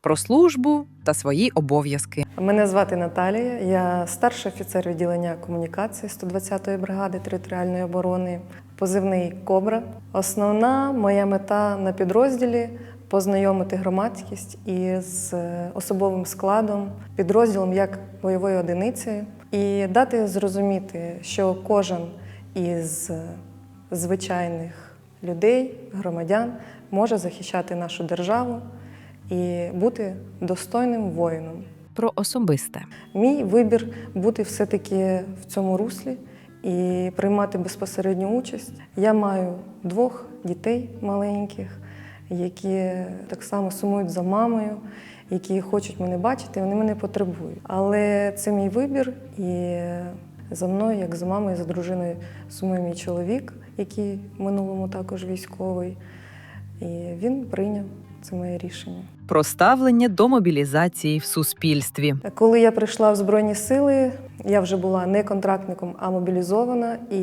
про службу та свої обов'язки. Мене звати Наталія, я старший офіцер відділення комунікації 120-ї бригади територіальної оборони, позивний Кобра. Основна моя мета на підрозділі познайомити громадськість із е, особовим складом, підрозділом як бойової одиниці, і дати зрозуміти, що кожен із е, звичайних людей, громадян може захищати нашу державу і бути достойним воїном. Про особисте. Мій вибір бути все-таки в цьому руслі і приймати безпосередню участь. Я маю двох дітей маленьких, які так само сумують за мамою, які хочуть мене бачити, вони мене потребують. Але це мій вибір, і за мною, як за мамою, за дружиною, сумує мій чоловік, який в минулому також військовий. І він прийняв це моє рішення. Про ставлення до мобілізації в суспільстві. Коли я прийшла в Збройні сили, я вже була не контрактником, а мобілізована, і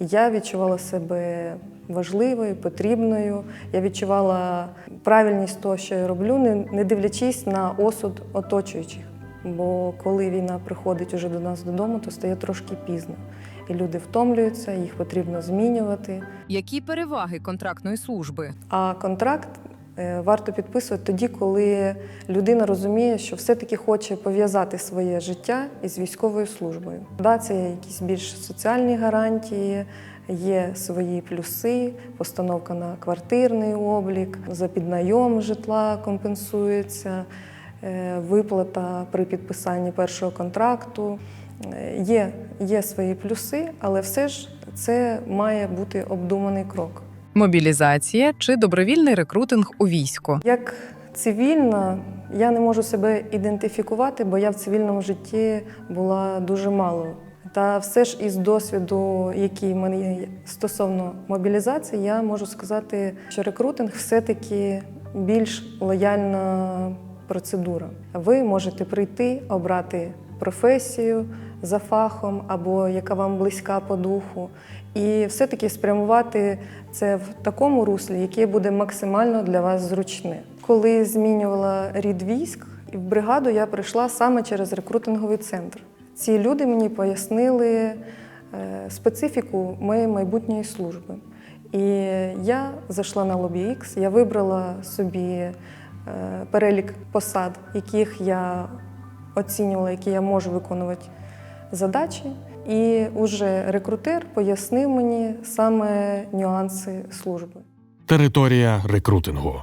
я відчувала себе важливою, потрібною. Я відчувала правильність того, що я роблю, не, дивлячись на осуд оточуючих. Бо коли війна приходить уже до нас додому, то стає трошки пізно. І люди втомлюються, їх потрібно змінювати. Які переваги контрактної служби? А контракт е, варто підписувати тоді, коли людина розуміє, що все-таки хоче пов'язати своє життя із військовою службою. Да, це є якісь більш соціальні гарантії, є свої плюси, постановка на квартирний облік, за піднайом житла компенсується, е, виплата при підписанні першого контракту. Е, Є, є свої плюси, але все ж це має бути обдуманий крок. Мобілізація чи добровільний рекрутинг у військо? Як цивільна, я не можу себе ідентифікувати, бо я в цивільному житті була дуже мало. Та все ж із досвіду, який в мене є стосовно мобілізації, я можу сказати, що рекрутинг все-таки більш лояльна процедура. Ви можете прийти, обрати професію за фахом або яка вам близька по духу, і все-таки спрямувати це в такому руслі, яке буде максимально для вас зручне. Коли змінювала рід військ, в бригаду я прийшла саме через рекрутинговий центр. Ці люди мені пояснили е, специфіку моєї майбутньої служби. І я зайшла на LobbyX, я вибрала собі е, перелік посад, яких я оцінювала, які я можу виконувати задачі. І уже рекрутер пояснив мені саме нюанси служби. Територія рекрутингу.